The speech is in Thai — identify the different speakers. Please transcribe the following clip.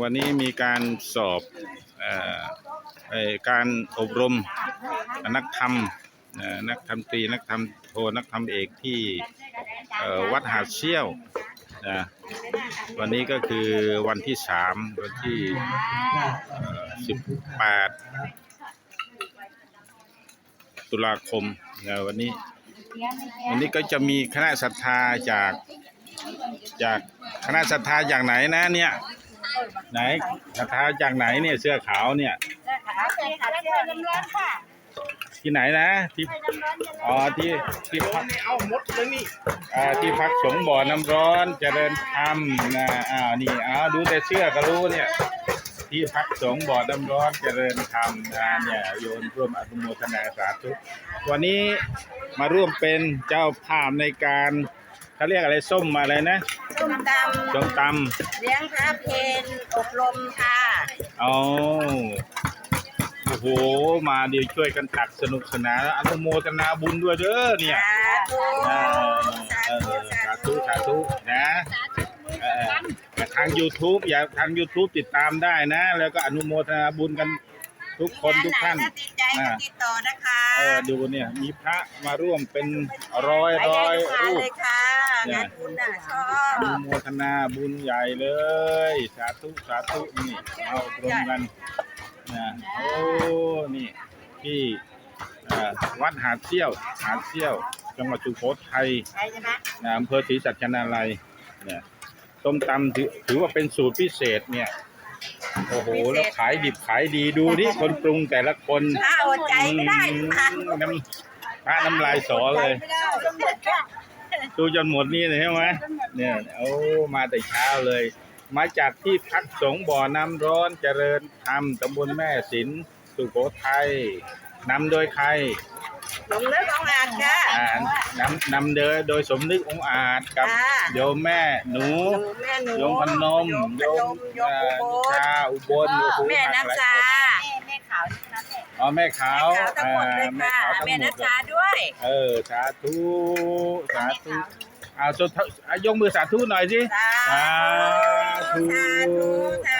Speaker 1: วันนี้มีการสอบออการอบรมนักธรรมนักธรรมตรีนักธรรมโทนักธรรมเอกที่วัดหาดเชี่ยวนะวันนี้ก็คือวันที่สามวันที่สิบแปดตุลาคมนะวันนี้ วันนี้ก็จะมีคณะศรัทธาจากจากคณะศรัทธาจากไหนนะเนี่ย ไหนศรัทธาจากไหนเนี่ยเสื้อขาวเนี่ย
Speaker 2: ขาเสื้อขาเสื้อจำร้อนค่ะ
Speaker 1: ที่ไหนนะที่
Speaker 2: จำร้อนจำร้อน
Speaker 1: อ๋อที่ที่พัก
Speaker 3: เอาหมดเลยนี่
Speaker 1: อ่าที่พักสงฆ์บ่อน้ำร้อนเจริญธรรมนะอ้าวนี่อ้าวดูแต่เสื้อก็รู้เนี่ย ที่พักสงฆ์บ่อน้ำร้อนเจริญธรรมนะเนี่ยโยนร่วมอนุโมทนาสาธุวันนี้มาร่วมเป็นเจ้าภาพในการ เขาเรียกอะไรส้มอะไรนะ
Speaker 2: ส้มต
Speaker 1: ส้มตำ
Speaker 2: เลี้ยงพระเพนอบรมค่ะำ
Speaker 1: เอาโอ้โห มาเดี๋ยวช่วยกันตักสนุกสนานอนุโมทนาบุญด้วยเด้อเนี่ย
Speaker 2: สาธุ
Speaker 1: อ่า
Speaker 2: สา
Speaker 1: เอ
Speaker 2: ธุ
Speaker 1: อ
Speaker 2: สา
Speaker 1: สา
Speaker 2: ธุ
Speaker 1: ธุสาธุนะเออแต่ทาง YouTube อย่าทาง YouTube ติดตามได้นะ แล้วก็อนุโมทนาบุญกันทุกคนทุกท่าน
Speaker 2: ถ้าติดใจก็ติดต่อนะคะ
Speaker 1: เออดูเนี่ยมีพระมาร่วมเป็นร้อย
Speaker 2: ไป
Speaker 1: ร้
Speaker 2: ได้
Speaker 1: อย
Speaker 2: ทุกงาน
Speaker 1: รูป
Speaker 2: เลยค่ะ
Speaker 1: เนี่ย
Speaker 2: งานคุณน่ะชอ
Speaker 1: อบนุโมทนาบุญใหญ่เลย สาธุสาธุนี่เอาอบรมกันนะโอ้นี่ที่เอ่อวัดหาดเซี่ยว หาดเซี่ยว จังหวัดสุโขทัย
Speaker 2: ใช่ใช่ไหม
Speaker 1: นะอำเภอศรีสัชนาลัยเนี่ยต้มตำถือถือว่าเป็นสูตรพิเศษเนี่ยโอ้โหแล้วขายดิบขายดีดูที่คนปรุงแต่ละคน
Speaker 2: ถ้าอดใจไม่ได้
Speaker 1: อืม
Speaker 2: ค่ะ
Speaker 1: น้ำพระน้ำลายสอเลย
Speaker 2: ไม่ได้ต้องหมดค่ะ
Speaker 1: ดูจนหมดนี่เลยใช่ไหมเนี่ยโอ้มาแต่เช้าเลย มาจากที่พักสงฆ์บ่อน้ำร้อนเจริญธรรมตำบลแม่สินสุโขทัยนำโดยใคร
Speaker 2: หลงเนื้อของอาจค่ะ
Speaker 1: อ่านำนำเดยโดยสมนึกองค์อาจกับ
Speaker 2: ค่ะ
Speaker 1: โยมแม่หนู
Speaker 2: หนูแม่หนู
Speaker 1: โยมพนม
Speaker 2: โยมพนมโยม
Speaker 1: อ่า
Speaker 2: อุ
Speaker 1: นิ
Speaker 2: บล
Speaker 1: ชาอุบลโอ้โห
Speaker 2: แม่นัชชา
Speaker 4: แม่ขาวที่นั้นแหละ
Speaker 1: อ๋อแม่ขาว
Speaker 2: แม่ขาวทั้งหมดเลย
Speaker 1: อ่า
Speaker 2: ค่ะ
Speaker 1: แม่ขาวทั้ง
Speaker 2: แม่
Speaker 1: หม
Speaker 2: นั
Speaker 1: ด
Speaker 2: ช
Speaker 1: เลย
Speaker 2: ชาด้วย
Speaker 1: เออสาธุสาธุเอาสุดอะยกมือสาธุหน่อยสิ
Speaker 2: สา
Speaker 1: สาธุ
Speaker 2: ธุสาธุสาธุอนุโมทานี